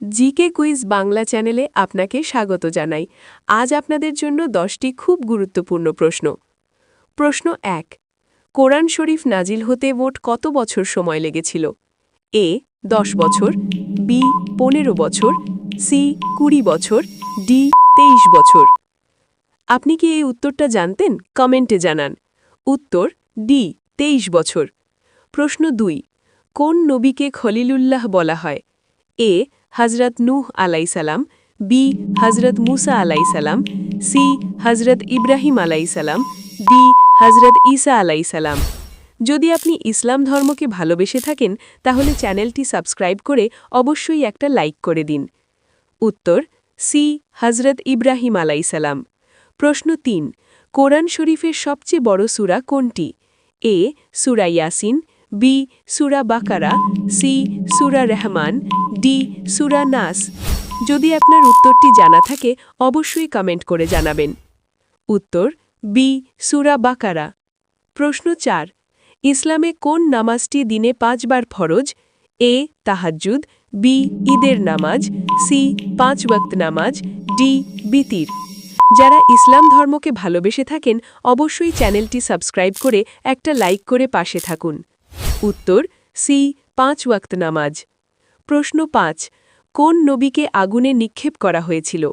GK quiz Bangla চ্যানেলে আপনাকে স্বাগত জানাই। আজ আপনাদের জন্য দশটি খুব গুরুত্বপূর্ণ প্রশ্ন। প্রশ্ন এক, কোরআন শরীফ নাজিল হতে মোট কত বছর সময় লেগেছিল? এ, দশ বছর, বি, পনেরো বছর, সি, কুড়ি বছর, ডি, তেইশ বছর। আপনি কি এই উত্তরটা জানতেন? কমেন্টে জানান। উত্তর, ডি, তেইশ বছর। প্রশ্ন দুই, কোন নবীকে খলিলুল্লাহ বলা হয়? এ হজরত নূহ আলাইসালাম বি হজরত মুসা আলাইসালাম সি হজরত ইব্রাহিম আলাইসালাম ডি হজরত ঈসা আলাইসালাম যদি আপনি ইসলাম ধর্মকে ভালোবেসে থাকেন, তাহলে চ্যানেলটি সাবস্ক্রাইব করে অবশ্যই একটা লাইক করে দিন। উত্তর সি হজরত ইব্রাহিম আলাইসালাম প্রশ্ন তিন, কোরআন শরীফের সবচেয়ে বড় সুরা কোনটি? এ সূরা ইয়াসিন বি সুরা বাকারা সি সুরা রহমান ডি সুরা নাস যদি আপনার উত্তরটি জানা থাকে, অবশ্যই কমেন্ট করে জানাবেন। উত্তর বি সুরা বাকারা প্রশ্ন চার, ইসলামে কোন নামাজটি দিনে পাঁচবার ফরজ? এ তাহাজ্জুদ বি ঈদের নামাজ সি পাঁচ ওয়াক্ত নামাজ ডি বিতির। যারা ইসলাম ধর্মকে ভালোবেসে থাকেন, অবশ্যই চ্যানেলটি সাবস্ক্রাইব করে একটা লাইক করে পাশে থাকুন। উত্তর সি পাঁচ ওয়াক্ত নামাজ। প্রশ্ন পাঁচ, কোন নবীকে আগুনে নিক্ষেপ করা হয়েছিল?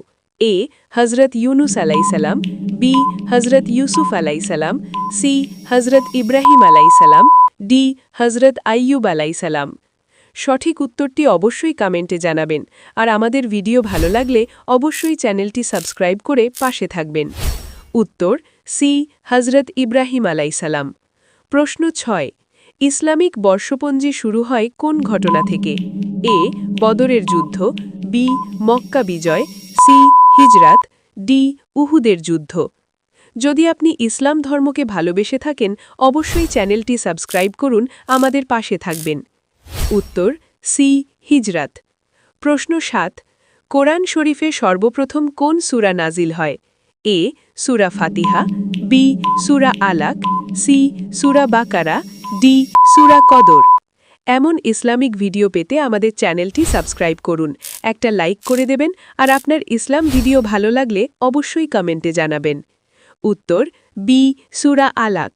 এ হজরত ইউনুস আলাইসালাম বি হজরত ইউসুফ আলাইসালাম সি হজরত ইব্রাহিম আলাইসালাম ডি হজরত আইয়ুব আলাইসালাম সঠিক উত্তরটি অবশ্যই কমেন্টে জানাবেন, আর আমাদের ভিডিও ভালো লাগলে অবশ্যই চ্যানেলটি সাবস্ক্রাইব করে পাশে থাকবেন। উত্তর, সি হজরত ইব্রাহিম আলাইসালাম প্রশ্ন ছয় ইসলামিক বর্ষপঞ্জি শুরু হয় কোন ঘটনা থেকে? এ, বদরের যুদ্ধ, বি, মক্কা বিজয়, সি, হিজরাত, ডি, উহুদের যুদ্ধ। যদি আপনি ইসলাম ধর্মকে ভালোবেসে থাকেন, অবশ্যই চ্যানেলটি সাবস্ক্রাইব করুন, আমাদের পাশে থাকবেন। উত্তর, সি, হিজরাত। প্রশ্ন সাত, কোরআন শরীফে সর্বপ্রথম কোন সুরা নাজিল হয়? এ, সুরা ফাতিহা, বি, সুরা আলাক, সি, সুরা বাকারা ডি সুরা কদর। এমন ইসলামিক ভিডিও পেতে আমাদের চ্যানেলটি সাবস্ক্রাইব করুন, একটা লাইক করে দেবেন, আর আপনার ইসলাম ভিডিও ভালো লাগলে অবশ্যই কমেন্টে জানাবেন। উত্তর, বি, সুরা আলাক।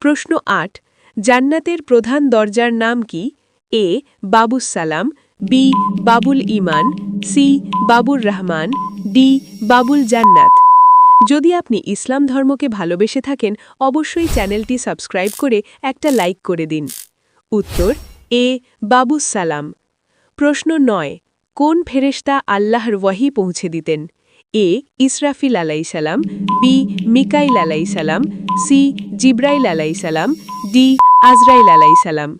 প্রশ্ন আট, জান্নাতের প্রধান দরজার নাম কি? এ বাবুস সালাম বি, বাবুল ইমান সি, বাবুর রহমান, ডি, বাবুল জান্নাত। যদি আপনি ইসলাম ধর্মকে ভালোবেসে থাকেন, অবশ্যই চ্যানেলটি সাবস্ক্রাইব করে একটা লাইক করে দিন। উত্তর, এ, বাবুস সালাম। প্রশ্ন নয়, কোন ফেরেশতা আল্লাহর ওয়াহি পৌঁছে দিতেন? এ, ইসরাফিল আলাইসালাম বি, মিকাইল আলাইসালাম সি, জিব্রাইল আলাইসালাম ডি, আজরাইল আলাইসালাম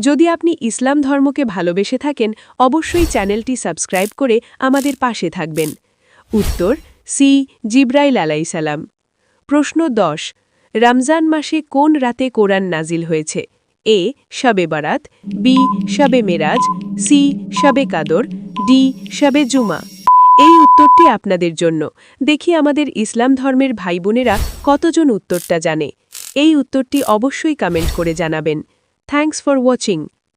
যদি আপনি ইসলাম ধর্মকে ভালোবেসে থাকেন, অবশ্যই চ্যানেলটি সাবস্ক্রাইব করে আমাদের পাশে থাকবেন। উত্তর সি. জিব্রাইল আলাইসালাম প্রশ্ন দশ, রমজান মাসে কোন রাতে কোরআন নাজিল হয়েছে? এ, শবে বারাত, বি, শবে মেরাজ, সি, শবে কাদর, ডি, শবে জুমা। এই উত্তরটি আপনাদের জন্য। দেখি আমাদের ইসলাম ধর্মের ভাই বোনেরা কতজন উত্তরটা জানে। এই উত্তরটি অবশ্যই কমেন্ট করে জানাবেন। Thanks for watching.